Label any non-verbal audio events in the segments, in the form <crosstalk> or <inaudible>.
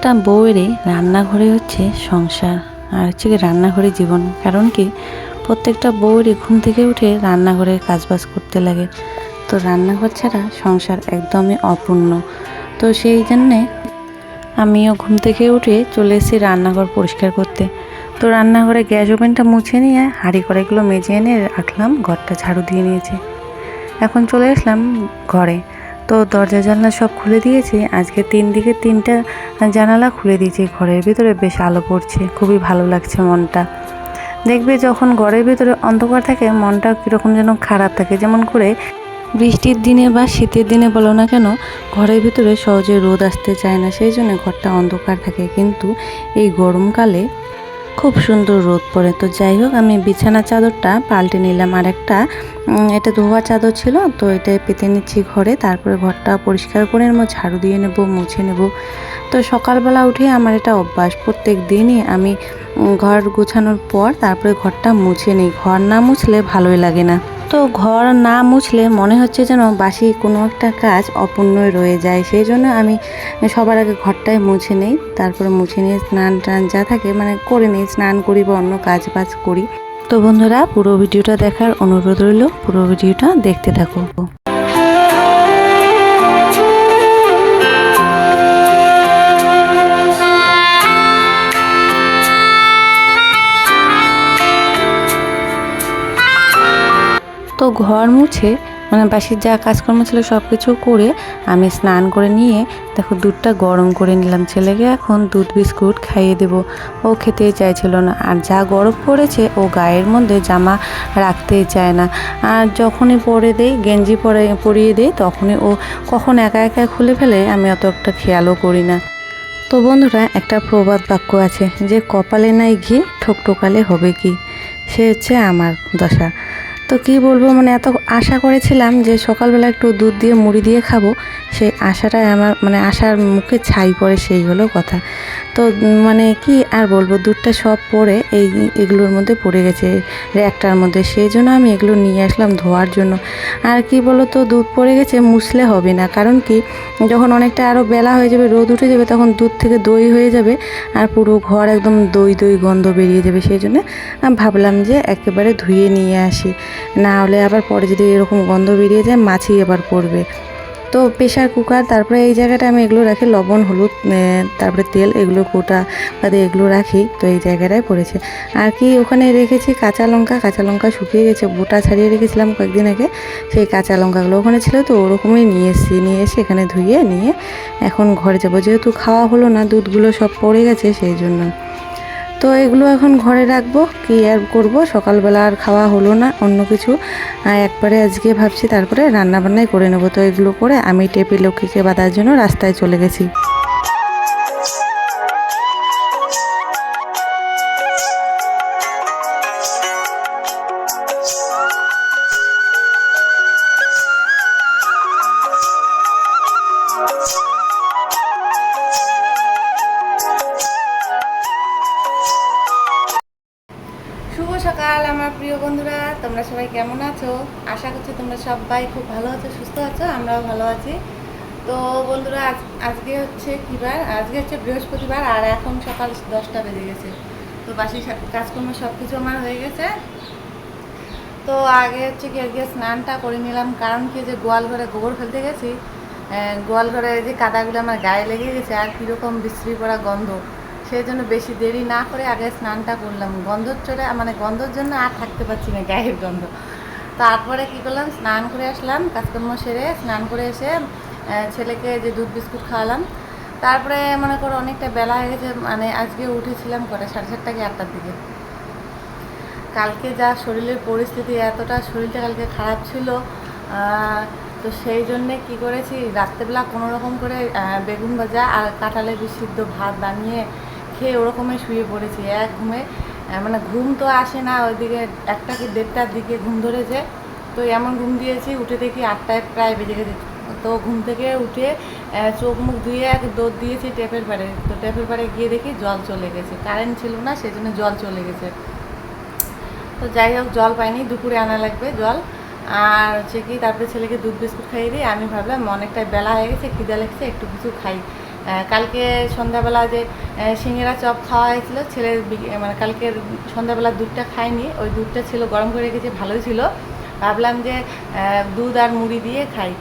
প্রত্যেকটা বউয়েরই রান্নাঘরে হচ্ছে সংসার আর হচ্ছে কি রান্নাঘরে জীবন। কারণ কি? প্রত্যেকটা বউয়েরই ঘুম থেকে উঠে রান্নাঘরে কাজবাজ করতে লাগে। তো রান্নাঘর ছাড়া সংসার একদমই অপূর্ণ। তো সেই জন্যে আমিও ঘুম থেকে উঠে চলে এসেছি রান্নাঘর পরিষ্কার করতে। তো রান্নাঘরে গ্যাস ওভেনটা মুছে নিয়ে হাঁড়ি কড়াইগুলো মেজে এনে রাখলাম, ঘরটা ঝাড়ু দিয়ে নিয়েছি। এখন চলে আসলাম ঘরে। তো দরজা, জানলা সব খুলে দিয়েছি। আজকে তিন দিকে তিনটা জানালা খুলে দিয়েছি। ঘরের ভিতরে বেশ আলো পড়ছে। খুবই ভালো লাগছে মনটা। দেখবে যখন ঘরের ভিতরে অন্ধকার থাকে, মনটা কীরকম যেন খারাপ থাকে। যেমন করে বৃষ্টির দিনে বা শীতের দিনে বলো না কেন, ঘরের ভিতরে সহজে রোদ আসতে চায় না। সেই জন্য ঘরটা অন্ধকার থাকে। কিন্তু এই গরমকালে খুব সুন্দর রোদ পড়ে। তো যাই হোক, আমি বিছানা চাদরটা পাল্টে নিলাম। আর একটা এটা ধোয়া চাদর ছিল, তো এটা পেতে নিচ্ছি ঘরে। তারপরে ঘরটা পরিষ্কার করে নেব, ঝাড়ু দিয়ে নেব, মুছে নেব। তো সকালবেলা উঠে আমার এটা অভ্যাস। প্রত্যেক দিনই আমি ঘর গোছানোর পর তারপরে ঘরটা মুছে নিই। ঘর না মুছলে ভালোই লাগে না। তো ঘর না মুছলে মনে হচ্ছে যেন বাসি কোনো একটা কাজ অপূর্ণই রয়ে যায়। সেই জন্য আমি সবার আগে ঘরটাই মুছে নেই, তারপরে মুছে নিয়ে স্নান টান যা থাকে মানে করে নিই, স্নান করি বা অন্য কাজ বাজ করি। তো বন্ধুরা, পুরো ভিডিওটা দেখার অনুরোধ রইল, পুরো ভিডিওটা দেখতে থাকো। তো ঘর মুছে মানে বাসির যা কাজকর্ম ছিল সব কিছু করে আমি স্নান করে নিয়ে, দেখো দুধটা গরম করে নিলাম। ছেলেকে এখন দুধ বিস্কুট খাইয়ে দেব। ও খেতেই চাইছিল না। আর যা গরম পড়েছে, ও গায়ের মধ্যে জামা রাখতেই চায় না। আর যখনই পরে দেই, গেঞ্জি পরে, পরিয়ে দেই, তখনই ও কখন একা একা খুলে ফেলে, আমি অত একটা খেয়ালও করি না। তো বন্ধুরা, একটা প্রবাদ বাক্য আছে, যে কপালে নাই ঘি, ঠোকটোকালে হবে কি? সে হচ্ছে আমার দশা। তো কি বলব মানে এত আশা করেছিলাম যে সকালবেলা একটু দুধ দিয়ে, মুড়ি দিয়ে খাব। সেই আশাটাই আমার মানে আশার মুখে ছাই পড়ে, সেই হলো কথা। তো মানে কি আর বলব, দুধটা সব পড়ে এই এগুলোর মধ্যে পড়ে গেছে, র্যাকটার মধ্যে। সেই জন্য আমি এগুলো নিয়ে আসলাম ধোয়ার জন্য। আর কি বলো তো দুধ পড়ে গেছে, মুছলে হবে না। কারণ কি, যখন অনেকটা আরও বেলা হয়ে যাবে, রোদ উঠে যাবে, তখন দুধ থেকে দই হয়ে যাবে আর পুরো ঘর একদম দই দই গন্ধ বেরিয়ে যাবে। সেই জন্য ভাবলাম যে একেবারে ধুয়ে নিয়ে আসি। না হলে আবার পরে যদি এরকম গন্ধ বেরিয়ে যায়, মাছি এবার পড়বে। তো প্রেশার কুকার তারপরে এই জায়গাটা আমি এগুলো রাখি, লবণ, হলুদ তারপরে তেল, এগুলো কোটা বাদে এগুলো রাখি, তো এই জায়গাটায় পড়েছে। আর কি ওখানে রেখেছি কাঁচা লঙ্কা কাঁচা লঙ্কা শুকিয়ে গেছে, বোটা ছাড়িয়ে রেখেছিলাম কয়েকদিন আগে, সেই কাঁচা লঙ্কাগুলো ওখানে ছিল, তো ওরকমই নিয়ে এসেছি, নিয়ে এসে এখানে ধুয়ে, নিয়ে এখন ঘরে যাব। যেহেতু খাওয়া হলো না, দুধগুলো সব পড়ে গেছে, সেই জন্য। তো এগুলো এখন ঘরে রাখব, কি আর করব? সকালবেলা আর খাওয়া হলো না, অন্য কিছু। একবারে আজকে ভাবছি তারপরে রান্নাবান্নাই করে নেব। তো এগুলো করে আমি টেপি লক্ষ্মীকে বাঁধার জন্য রাস্তায় চলে গেছি। সবাই খুব ভালো আছো, সুস্থ আছো? আমরাও ভালো আছি। তো বন্ধুরা, আজ, আজকে হচ্ছে কী বার? আজকে হচ্ছে বৃহস্পতিবার আর এখন সকাল দশটা বেজে গেছে। তো বাসি কাজকর্ম সব কিছু আমার হয়ে গেছে। তো আগে হচ্ছে কি, আজকে স্নানটা করে নিলাম, কারণ কি যে গোয়াল ঘরে গোবর ফেলতে গেছি। গোয়াল ঘরে যে কাদাগুলো আমার গায়ে লেগে গেছে, আর কীরকম বিশ্রী পড়া গন্ধ। সেই জন্য বেশি দেরি না করে আগে স্নানটা করলাম। গন্ধর চলে মানে গন্ধর জন্য আর থাকতে পারছি না গায়ের গন্ধ। তারপরে কি করলাম? স্নান করে আসলাম, কাজকর্ম সেরে স্নান করে এসে ছেলেকে যে দুধ বিস্কুট খাওয়ালাম। তারপরে মনে করো অনেকটা বেলা হয়ে গেছে মানে আজকে উঠেছিলাম কটা? সাড়ে সাতটা কি আটটার দিকে। কালকে যা শরীরের পরিস্থিতি এতটা, শরীরটা কালকে খারাপ ছিল তো সেই জন্যে কি করেছি? রাত্রেবেলা কোনো রকম করে বেগুন ভাজা আর কাঁঠালের বিশুদ্ধ ভাত বানিয়ে খেয়ে ওরকমই শুয়ে পড়েছি। এক ঘুমে মানে ঘুম তো আসে না, ওইদিকে একটা কি দেড়টার দিকে ঘুম ধরেছে। তো এমন ঘুম দিয়েছি, উঠে দেখি আটটায় প্রায় বেজে গেছে। তো ঘুম থেকে উঠে চোখ মুখ ধুয়ে এক দৌড় দিয়েছি টেপের পাড়ে। তো টেপের পাড়ে গিয়ে দেখি জল চলে গেছে। কারেন্ট ছিল না সেই জন্য জল চলে গেছে। তো যাই হোক, জল পাইনি, দুপুরে আনা লাগবে জল। আর হচ্ছে কি, তারপরে ছেলেকে দুধ বিস্কুট খাইয়ে দিই। আমি ভাবলাম অনেকটা বেলা হয়ে গেছে, খিদে লেগেছে, একটু কিছু খাই। কালকে সন্ধ্যাবেলা যে সিঙ্গারা চপ খাওয়া হয়েছিল বিকে- মানে কালকে সন্ধ্যাবেলা দুধটা খাইনি ওই দুধটা ছিল গরম করে রেখেছি, ভালোই ছিল। ভাবলাম যে দুধ আর মুড়ি দিয়ে খাই।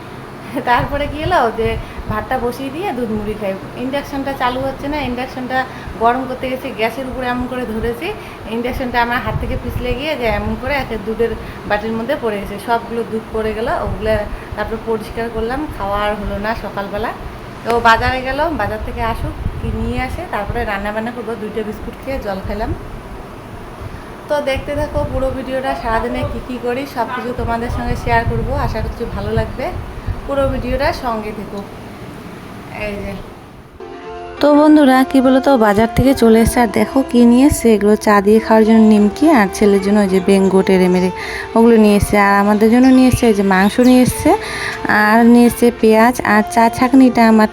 <laughs> তারপরে কি হলো যে, ভাতটা বসিয়ে দিয়ে দুধ মুড়ি খাই। ইন্ডাকশনটা চালু হচ্ছে না, ইন্ডাকশনটা গরম করতে গেছি, গ্যাসের উপরে এমন করে ধরেছি, ইন্ডাকশনটা আমার হাত থেকে পিছলে গিয়ে যে এমন করে একটা দুধের বাটির মধ্যে পড়ে গেছে। সবগুলো দুধ পড়ে গেলো, ওগুলো তারপর পরিষ্কার করলাম, খাওয়া আর হলো না সকালবেলা। তো বাজারে গেল, বাজার থেকে আসুক, কি নিয়ে আসে, তারপরে রান্না বান্না করব, দুইটা বিস্কুট খেয়ে জল খেলাম। তো দেখতে থাকো পুরো ভিডিওটা, সারাদিনে কী কী করি সব কিছু তোমাদের সঙ্গে শেয়ার করব, আশা করছি ভালো লাগবে। পুরো ভিডিওটা সঙ্গে থেকো। এই যে। তো বন্ধুরা, কি বলো তো বাজার থেকে চলে এসছে আর দেখো কি নিয়ে এসছে। এগুলো চা দিয়ে খাওয়ার জন্য নিমকি আর ছেলের জন্য ওই যে বেঙ্গো, টেরে মেরে ওগুলো নিয়ে এসছে। আর আমাদের জন্য নিয়ে এসছে এই যে মাংস নিয়ে এসছে আর নিয়ে এসছে পেঁয়াজ আর চা ছাঁকনিটা। আমার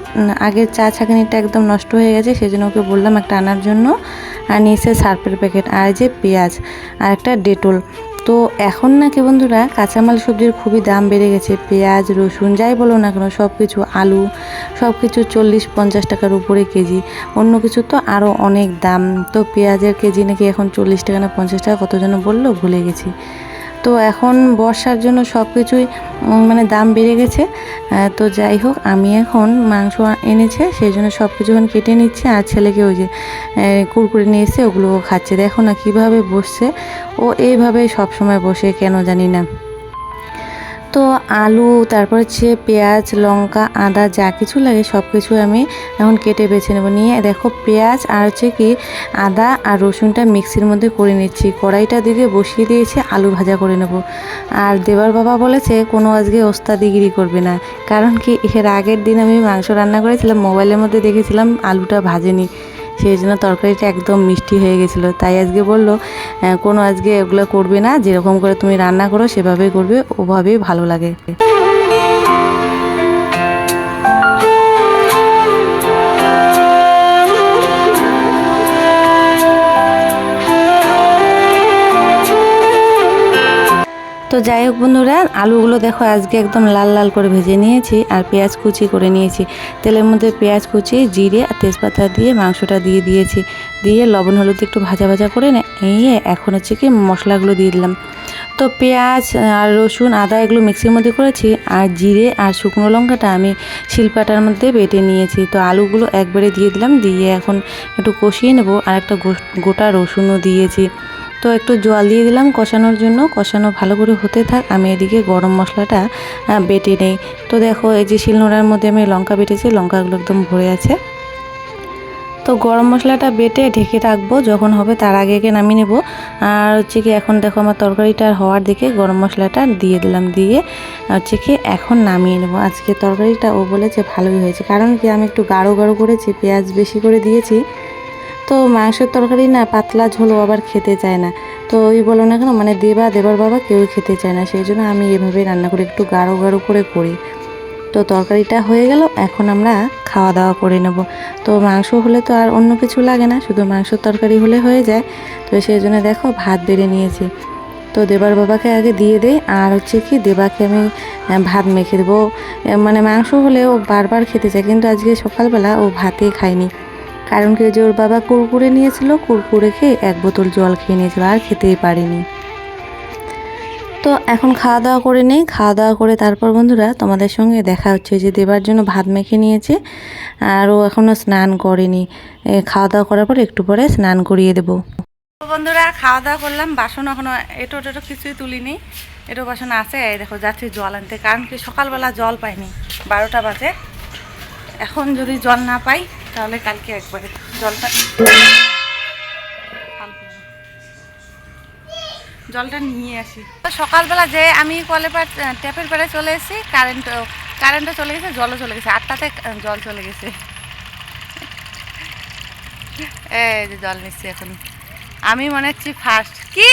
আগের চা ছাঁকনিটা একদম নষ্ট হয়ে গেছে, সেজন্য ওকে বললাম একটা আনার জন্য। আর নিয়ে এসছে সার্ফের প্যাকেট আর যে পেঁয়াজ আর একটা ডেটল। তো এখন নাকি বন্ধুরা কাঁচামাল সবজির খুবই দাম বেড়ে গেছে। পেঁয়াজ, রসুন, যাই বলো না কেন সব কিছু আলু সব কিছু চল্লিশ পঞ্চাশ টাকার উপরে কেজি। অন্য কিছু তো আরও অনেক দাম। তো পেঁয়াজের কেজি নাকি এখন চল্লিশ টাকা না পঞ্চাশ টাকা, কত যেন বলল, ভুলে গেছি। তো এখন বর্ষার জন্য সব কিছুই মানে দাম বেড়ে গেছে। তো যাই হোক, আমি এখন মাংস এনেছে সেই জন্য সব কিছু এখন কেটে নিচ্ছে। আর ছেলেকে ওই যে কুরকুরে নিয়ে এসে ওগুলো খাচ্ছে। দেখো না কীভাবে বসছে। ও এইভাবে সব সময় বসে, কেন জানি না। তো আলু, তারপর হচ্ছে পেঁয়াজ, লঙ্কা, আদা, যা কিছু লাগে সব কিছু আমি এখন কেটে বেছে নেব। নিয়ে দেখো পেঁয়াজ আর হচ্ছে কি আদা আর রসুনটা মিক্সির মধ্যে করে নিচ্ছি। কড়াইটা দিকে বসিয়ে দিয়েছি, আলু ভাজা করে নেব। আর দেবার বাবা বলেছে, কোনো আজকে ওস্তাদিগিরি করবে না। কারণ কি, এর আগের দিন আমি মাংস রান্না করেছিলাম, মোবাইলের মধ্যে দেখেছিলাম আলুটা ভাজেনি। সেই জন্য তরকারিটা একদম মিষ্টি হয়ে গেছিল। তাই আজকে বলল কোনো আজকে এগুলো করবে না, যেরকম করে তুমি রান্না করো সেভাবেই করবে, ওভাবেই ভালো লাগে। তো যাই হোক বন্ধুরা, আলুগুলো দেখো আজকে একদম লাল লাল করে ভেজে নিয়েছি আর পেঁয়াজ কুচি করে নিয়েছি। তেলের মধ্যে পেঁয়াজ কুচি, জিরে আর তেজপাতা দিয়ে মাংসটা দিয়ে দিয়েছি। দিয়ে লবণ, হলুদ একটু ভাজা ভাজা করে নিয়ে এখন হচ্ছে কি মশলাগুলো দিয়ে দিলাম। তো পেঁয়াজ আর রসুন, আদা এগুলো মিক্সির মধ্যে করেছি আর জিরে আর শুকনো লঙ্কাটা আমি শিলপাটার মধ্যে বেটে নিয়েছি। তো আলুগুলো একবারে দিয়ে দিলাম, দিয়ে এখন একটু কষিয়ে নেব। আর একটা গোটা রসুনও দিয়েছি। তো একটু জল দিয়ে দিলাম কষানোর জন্য। কষানো ভালো করে হতে থাক, আমি এদিকে গরম মশলাটা বেটে নেই। তো দেখো এই যে শিলনোড়ার মধ্যে আমি লঙ্কা বেটেছি, লঙ্কাগুলো একদম ভরে আছে। তো গরম মশলাটা বেটে ঢেকে রাখব, যখন হবে তার আগে আগে নামিয়ে নেব। আর হচ্ছে কি এখন দেখো আমার তরকারিটা হওয়ার দিকে গরম মশলাটা দিয়ে দিলাম, দিয়ে হচ্ছে কি এখন নামিয়ে নেব। আজকে তরকারিটা ও বলেছে ভালোই হয়েছে। কারণ কি আমি একটু গাঢ় গাঢ় করেছি পেঁয়াজ বেশি করে দিয়েছি তো মাংসের তরকারি না, পাতলা ঝোলও আবার খেতে চায় না। তো ওই বলো না কেন মানে দেবা দেবার বাবা কেউ খেতে চায় না, সেই জন্য আমি এভাবে রান্না করে একটু গাঢ় গাঢ় করে করি। তো তরকারিটা হয়ে গেল, এখন আমরা খাওয়া দাওয়া করে নেব। তো মাংস হলে তো আর অন্য কিছু লাগে না, শুধু মাংসের তরকারি হলে হয়ে যায়। তো সেই জন্য দেখো ভাত বেড়ে নিয়েছি। তো দেবার বাবাকে আগে দিয়ে দেই, আর হচ্ছে কি দেবাকে আমি ভাত মেখে দেবো। মানে মাংস হলে ও বারবার খেতে চায়, কিন্তু আজকে সকালবেলা ও ভাতেই খায়নি। কারণ কি যে ওর বাবা কুরকুরে নিয়েছিল, কুরকুরে খেয়ে এক বোতল জল খেয়ে নিয়েছিল, আর খেতেই পারিনি। তো এখন খাওয়া দাওয়া করে নেই, খাওয়া দাওয়া করে তারপর বন্ধুরা তোমাদের সঙ্গে দেখা হচ্ছে, যে দেবার জন্য ভাত মেখে নিয়েছে, আর ও এখনও স্নান করেনি। খাওয়া দাওয়া করার পর একটু পরে স্নান করিয়ে দেবো। বন্ধুরা, খাওয়া দাওয়া করলাম, বাসন এখনও এটো টেটো কিছুই তুলিনি। এটো বাসন আছে, এই দেখো যাচ্ছি জল আনতে, কারণ কি সকালবেলা জল পাইনি, বারোটা বাজে। এখন যদি জল না পাই তাহলে কালকে একবারে জলটা জলটা নিয়ে আসি। সকালবেলা যে আমি কলে পার ট্যাপের পাড়ে চলে এসেছি কারেন্ট কারেন্টও চলে গেছে, জলও চলে গেছে। আটটাতে জল চলে গেছে। এই যে জল নিচ্ছি এখন। আমি মনে হচ্ছি ফার্স্ট কি?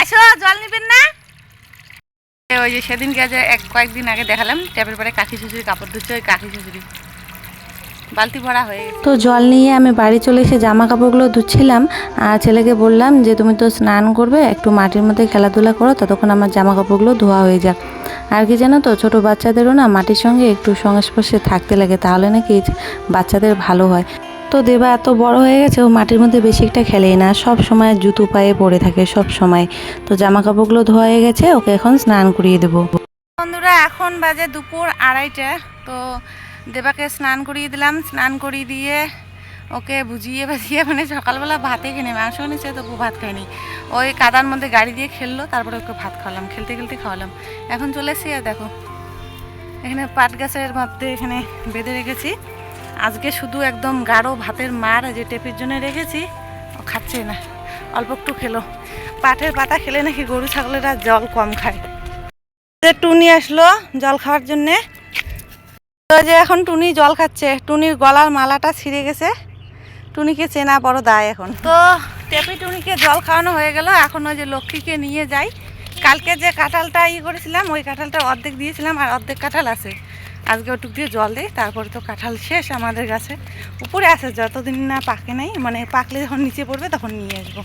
আসো, জল নিবেন না? ওই যে সেদিনকে যে এক কয়েকদিন আগে দেখালাম ট্যাপের পরে কাকি শ্বশুরি কাপড় ধুচ্ছে ওই কাকি শ্বশুরি। বালতি ভরা হয়ে তো জল নিয়ে আমি বাড়ি চলে এসে জামা কাপড়গুলো ধুচ্ছিলাম, আর ছেলেকে বললাম যে, তুমি তো স্নান করবে, একটু মাটির মধ্যে খেলাধুলা করো, ততক্ষণ আমার জামা কাপড়গুলো ধোয়া হয়ে যাক। আর কি জানো তো, ছোটো বাচ্চাদেরও না মাটির সঙ্গে একটু সংস্পর্শে থাকতে লাগে, তাহলে নাকি বাচ্চাদের ভালো হয়। তো দেবা এত বড় হয়ে গেছে, ও মাটির মধ্যে বেশি একটা খেলেই না। সব সময় জুতো পায়ে পড়ে থাকে, সব সময়। তো জামা কাপড়গুলো ধোয়া হয়ে গেছে, ওকে এখন স্নান করিয়ে দেবো। বন্ধুরা, এখন বাজে দুপুর আড়াইটা। তো দেবাকে স্নান করিয়ে দিলাম। স্নান করিয়ে দিয়ে ওকে বুঝিয়ে বাজিয়ে মানে সকালবেলা ভাতে কিনে মাংস নিচ্ছে তবু ভাত খাইনি। ওই কাদার মধ্যে গাড়ি দিয়ে খেললো, তারপরে ওকে ভাত খাওয়ালাম, খেলতে খেলতে খাওয়ালাম। এখন চলে এসেছি, আর দেখো, এখানে পাট গাছের মধ্যে এখানে বেঁধে রেখেছি। আজকে শুধু একদম গাঢ় ভাতের মার যে টেপির জন্য রেখেছি, ও খাচ্ছে না। অল্প একটু খেলো। পাটের পাতা খেলে নাকি গরু ছাগলেরা জল কম খায়। যে টুনি আসলো জল খাওয়ার জন্যে। তো যে এখন টুনি জল খাচ্ছে, টুনির গলার মালাটা ছিঁড়ে গেছে। টুনিকে চেনা বড় দায় এখন। তো টেপি টুনিকে জল খাওয়ানো হয়ে গেল। এখন ওই যে লক্ষ্মীকে নিয়ে যাই। কালকে যে কাঁঠালটা ই করেছিলাম, ওই কাঁঠালটা অর্ধেক দিয়েছিলাম আর অর্ধেক কাঁঠাল আছে। আজকে ওটুক দিয়ে জল দিই, তারপরে তো কাঁঠাল শেষ আমাদের গাছে উপরে আছে, যতদিন না পাকে নাই মানে পাকলে যখন নিচে পড়বে তখন নিয়ে আসব।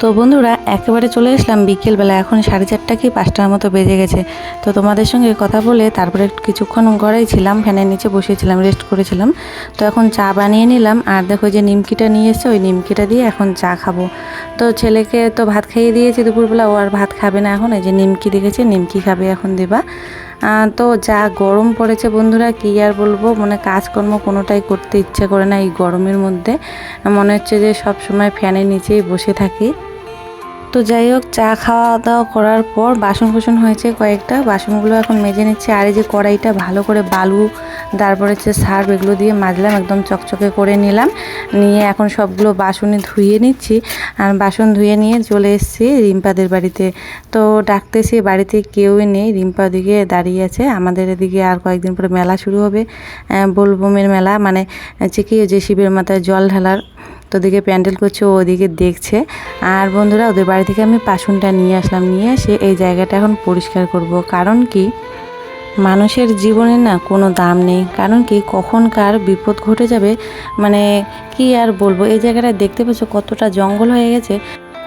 তো বন্ধুরা, একেবারে চলে আসলাম বিকেলবেলা, এখন সাড়ে চারটা কি পাঁচটার মতো বেজে গেছে। তো তোমাদের সঙ্গে কথা বলে তারপরে কিছুক্ষণ ঘরেই ছিলাম, ফ্যানের নিচে বসেছিলাম রেস্ট করেছিলাম। তো এখন চা বানিয়ে নিলাম, আর দেখো যে নিমকিটা নিয়ে এসছে, ওই নিমকিটা দিয়ে এখন চা খাব। তো ছেলেকে তো ভাত খাইয়ে দিয়েছি দুপুরবেলা, ও আর ভাত খাবে না এখন, এই যে নিমকি দেখেছে, নিমকি খাবে এখন দেবা। তো যা গরম পড়েছে বন্ধুরা, কী আর বলব? মানে কাজকর্ম কোনোটাই করতে ইচ্ছে করে না এই গরমের মধ্যে। মনে হচ্ছে যে সব সময় ফ্যানের নিচেই বসে থাকি। তো যাই হোক, চা খাওয়া দাওয়া করার পর বাসন কুসন হয়েছে কয়েকটা। বাসনগুলো এখন মেজে নিচ্ছে। আর এই যে কড়াইটা ভালো করে বালু, তারপরে হচ্ছে সার্ফ এগুলো দিয়ে মাজলাম, একদম চকচকে করে নিলাম। নিয়ে এখন সবগুলো বাসনে ধুয়ে নিচ্ছি। আর বাসন ধুয়ে নিয়ে চলে এসেছি রিম্পাদের বাড়িতে। তো ডাকতেছি, বাড়িতে কেউই নেই। রিম্পা ওদিকে দাঁড়িয়ে আছে। আমাদের এদিকে আর কয়েকদিন পরে মেলা শুরু হবে। বোলবমের মেলা মানে হচ্ছে কি যে শিবের মাথায় জল ঢালার তো ওদিকে প্যান্ডেল করছে ওদিকে দেখছে। আর বন্ধুরা, ওদের বাড়ি থেকে আমি পাশুনটা নিয়ে আসলাম, নিয়ে এসে এই জায়গাটা এখন পরিষ্কার করব। কারণ কি? মানুষের জীবনে না কোনো দাম নেই। কারণ কি? কখন কার বিপদ ঘটে যাবে মানে কি আর বলব? এই জায়গাটা দেখতে পাচ্ছ কতটা জঙ্গল হয়ে গেছে।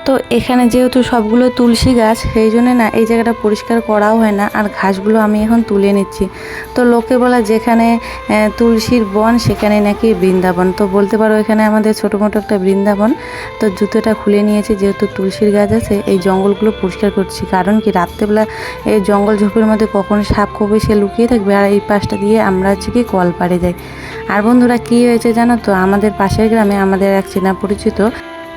তো এখানে যেহেতু সবগুলো তুলসী গাছ, সেই জন্য না এই জায়গাটা পরিষ্কার করাও হয় না। আর ঘাসগুলো আমি এখন তুলে নিচ্ছি। তো লোকে বলা যেখানে তুলসীর বন, সেখানে নাকি বৃন্দাবন। তো বলতে পারো এখানে আমাদের ছোটো মোটো একটা বৃন্দাবন। তো জুতোটা খুলে নিয়েছি, যেহেতু তুলসীর গাছ আছে, এই জঙ্গলগুলো পরিষ্কার করছি। কারণ কি রাত্রেবেলা এই জঙ্গল ঝোপের মধ্যে কখন সাপ কবে সে লুকিয়ে থাকবে, আর এই পাশটা দিয়ে আমরা হচ্ছে কি কল পাড়ে যাই। আর বন্ধুরা, কী হয়েছে জানো তো? আমাদের পাশের গ্রামে আমাদের এক চেনা পরিচিত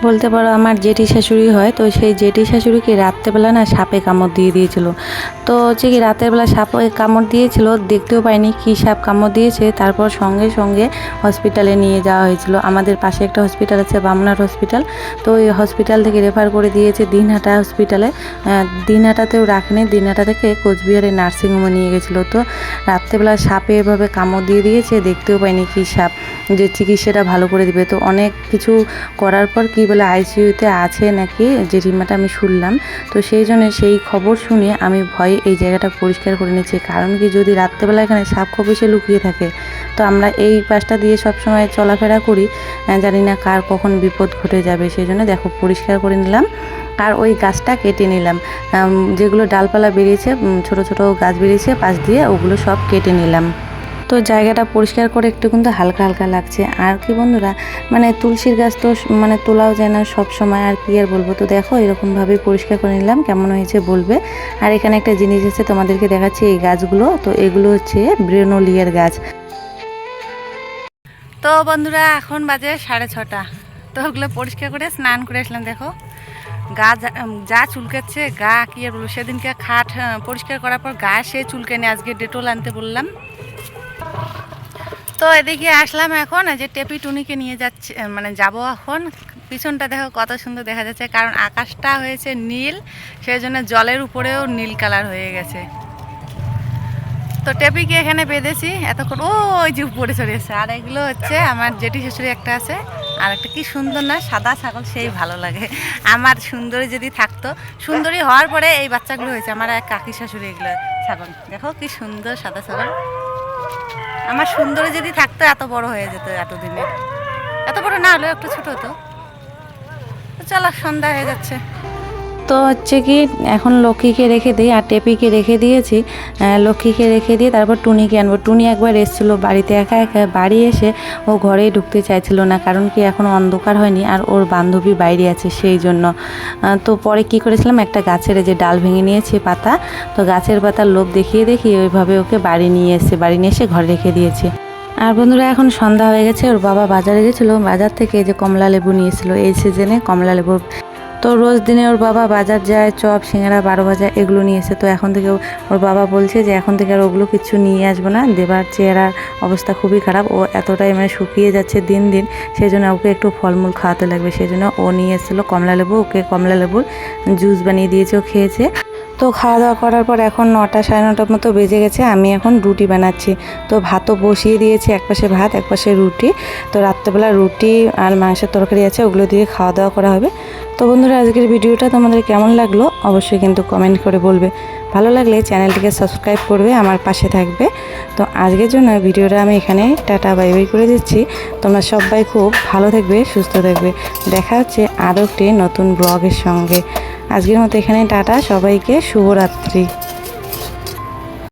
বলতে পারো আমার জেঠি শাশুড়ি হয়, তো সেই জেঠি শাশুড়িকে রাত্রেবেলা না সাপে কামড় দিয়ে দিয়েছিল। তো হচ্ছে কি রাতের বেলা সাপে কামড় দিয়েছিল, দেখতেও পাইনি কী সাপ কামড় দিয়েছে। তারপর সঙ্গে সঙ্গে হসপিটালে নিয়ে যাওয়া হয়েছিল। আমাদের পাশে একটা হসপিটাল আছে, বামনার হসপিটাল। তো ওই হসপিটাল থেকে রেফার করে দিয়েছে দিনহাটা হসপিটালে। দিনহাটাতেও রাখেনি, দিনহাটা থেকে কোচবিহারের নার্সিংহোমে নিয়ে গেছিল। তো রাত্রেবেলা সাপে এভাবে কামড় দিয়ে দিয়েছে, দেখতেও পাইনি কী সাপ। যে চিকিৎসাটা ভালো করে দিবে। তো অনেক কিছু করার পর কি বলে আইসিইউতে আছে নাকি? যে জেঠিমাটা আমি শুনলাম। তো সেই জন্য সেই খবর শুনে আমি ভয়ে এই জায়গাটা পরিষ্কার করে নিচ্ছি। কারণ কি যদি রাত্রেবেলা এখানে সাপ খোপ এসে লুকিয়ে থাকে, তো আমরা এই পাশটা দিয়ে সব সময় চলাফেরা করি। জানি না কার কখন বিপদ ঘটে যাবে। সেই জন্য দেখো, পরিষ্কার করে নিলাম। আর ওই গাছটা কেটে নিলাম। যেগুলো ডালপালা বেরিয়েছে ছোট ছোট গাছ বেরিয়েছে, পাশ দিয়ে ওগুলো সব কেটে নিলাম। তো জায়গাটা পরিষ্কার করে একটু কিন্তু হালকা হালকা লাগছে। আর কি বন্ধুরা মানে তুলসীর গাছ তো মানে তোলাও যায় না সব সময় আর কি আর বলব? তো দেখো এরকমভাবে পরিষ্কার করে নিলাম কেমন হয়েছে বলবে? আর এখানে একটা জিনিস আছে তোমাদেরকে দেখাচ্ছি এই গাছগুলো। তো এগুলো হচ্ছে ব্রেনোলিয়ার গাছ। তো বন্ধুরা এখন বাজে সাড়ে ছটা। তো ওগুলো পরিষ্কার করে স্নান করে আসলাম দেখো। গা যা- চুলকাচ্ছে গা কি আর বলব? সেদিনকে খাট আহ, পরিষ্কার করার পর গা সে চুলকানি আজকে ডেটল আনতে বললাম। তো এদিকে আসলাম এখন যে টেপি টুনিকে নিয়ে যাচ্ছে মানে যাব এখন। পিছনটা দেখো কত সুন্দর দেখা যাচ্ছে, কারণ আকাশটা হয়েছে নীল সেই জন্য জলের উপরেও নীল কালার হয়ে গেছে। তো টেপিকে এখানে বেঁধেছি, এতক্ষণ ওই যে উপরে এসেছে। আর এগুলো হচ্ছে আমার জেঠি শ্বশুরি একটা আছে, আর একটা কি সুন্দর না, সাদা ছাগল, সেই ভালো লাগে। আমার সুন্দরী যদি থাকতো, সুন্দরী হওয়ার পরে এই বাচ্চাগুলো হয়েছে, আমার এক কাকি শাশুড়ি এগুলো ছাগল। দেখো কি সুন্দর সাদা ছাগল। আমার সুন্দরী যদি থাকতো, এত বড় হয়ে যেত এতদিনে। এত বড় না হলেও একটু ছোট হতো। চলো, সন্ধ্যা হয়ে যাচ্ছে। তো হচ্ছে কি, এখন লক্ষ্মীকে রেখে দিই আর টেপিকে রেখে দিয়েছি। লক্ষ্মীকে রেখে দিয়ে তারপর টুনিকে আনব। টুনি একবার এসেছিল বাড়িতে, একা একা বাড়ি এসে ও ঘরেই ঢুকতে চাইছিল না, কারণ কি এখন অন্ধকার হয়নি আর ওর বান্ধবী বাইরে আছে সেই জন্য। তো পরে কি করেছিলাম, একটা গাছের যে ডাল ভেঙে নিয়েছি পাতা, তো গাছের পাতার লোভ দেখিয়ে দেখিয়ে ওইভাবে ওকে বাড়ি নিয়ে এসে, বাড়ি নিয়ে এসে ঘরে রেখে দিয়েছি। আর বন্ধুরা, এখন সন্ধ্যা হয়ে গেছে, ওর বাবা বাজারে গেছিল। বাজার থেকে যে কমলা লেবু নিয়েছিল এই সিজনে কমলা লেবু তো রোজ দিনে ওর বাবা বাজার যায়, চপ, সিঙ্গারা, বারো ভাজা এগুলো নিয়ে এসে, তো এখন থেকে ওর বাবা বলছে যে এখন থেকে আর ওগুলো কিছু নিয়ে আসব না। দেবার চেহারার অবস্থা খুবই খারাপ, ও এতটাই মানে শুকিয়ে যাচ্ছে দিন দিন সেই জন্য ওকে একটু ফলমূল খাওয়াতে লাগবে। সেই জন্য ও নিয়ে এসেছিল কমলা লেবু ওকে কমলা লেবুর জুস বানিয়ে দিয়েছে, ও খেয়েছে। তো খাওয়া দাওয়া করার পর এখন নটা সাড়ে নটার মতো বেজে গেছে, আমি এখন রুটি বানাচ্ছি। তো ভাতও বসিয়ে দিয়েছি একপাশে ভাত, এক পাশে রুটি। তো রাত্রেবেলা রুটি আর মাংসের তরকারি আছে, ওগুলো দিয়ে খাওয়া দাওয়া করা হবে। তো বন্ধুরা, আজকের ভিডিওটা তোমাদের কেমন লাগল? অবশ্যই কিন্তু কমেন্ট করে বলবে। ভালো লাগলে চ্যানেলটিকে সাবস্ক্রাইব করবে, আমার পাশে থাকবে। তো আজকের জন্য ভিডিওটা আমি এখানে টাটা, বাই বাই করে দিচ্ছি। তোমরা সবাই খুব ভালো থাকবে, সুস্থ থাকবে। দেখা হচ্ছে আরও একটি নতুন ব্লগের সঙ্গে। আজকের মতো এখানে টাটা, সবাইকে শুভরাত্রি।